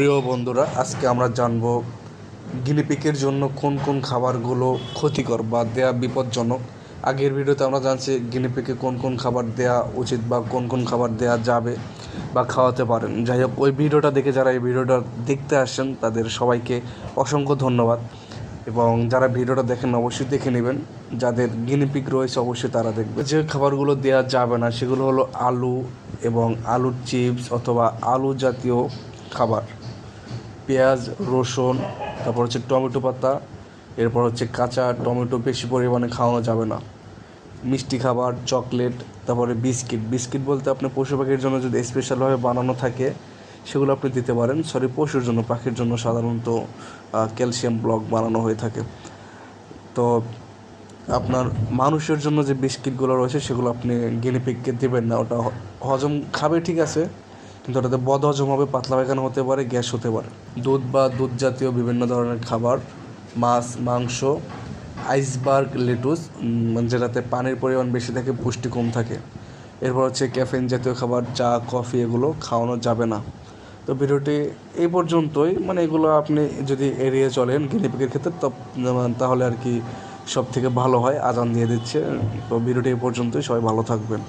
প্রিয় বন্ধুরা, আজকে আমরা জানব গিনিপিকের জন্য কোন কোন খাবারগুলো ক্ষতিকর বা দেয়া বিপজ্জনক। আগের ভিডিওতে আমরা জানছি গিনিপিকে কোন কোন খাবার দেয়া উচিত বা কোন কোন খাবার দেয়া যাবে বা খাওয়াতে পারেন। যাই হোক, ওই ভিডিওটা দেখে যারা এই ভিডিওটা দেখতে আসেন তাদের সবাইকে অসংখ্য ধন্যবাদ। এবং যারা ভিডিওটা দেখেন, অবশ্যই দেখে নেবেন। যাদের গিনিপিক রয়েছে, অবশ্যই তারা দেখবে যে খাবারগুলো দেওয়া যাবে না, সেগুলো হলো আলু এবং আলুর চিপস অথবা আলু জাতীয় খাবার। পেঁয়াজ, রসুন, তারপর হচ্ছে টমেটো পাতা, এরপর হচ্ছে কাঁচা টমেটো বেশি পরিমাণে খাওয়ানো যাবে না। মিষ্টি খাবার, চকলেট, তারপরে বিস্কিট। বিস্কিট বলতে আপনি পশু পাখির জন্য যদি স্পেশালভাবে বানানো থাকে, সেগুলো আপনি দিতে পারেন। সরি পশুর জন্য, পাখির জন্য সাধারণত ক্যালসিয়াম ব্লক বানানো হয়ে থাকে। তো আপনার মানুষের জন্য যে বিস্কিটগুলো রয়েছে, সেগুলো আপনি গিনিপিককে দেবেন না। ওটা হজম খাবে ঠিক আছে কিন্তু ওটাতে বদ হজম হবে পাতলা পায়খানা হতে পারে, গ্যাস হতে পারে। দুধ বা দুধ জাতীয় বিভিন্ন ধরনের খাবার, মাছ, মাংস, আইসবার্গ লেটুস যেটাতে পানির পরিমাণ বেশি থাকে, পুষ্টি কম থাকে। এরপর হচ্ছে ক্যাফেন জাতীয় খাবার, চা, কফি, এগুলো খাওয়ানো যাবে না। তো ভিডিওটি এই পর্যন্তই। মানে এগুলো আপনি যদি এড়িয়ে চলেন গিনিপিকের ক্ষেত্রে, তো- তাহলে আর কি সব থেকে ভালো হয়। আজান দিয়ে দিচ্ছে। তো ভিডিওটি এই পর্যন্তই। সবাই ভালো থাকবেন।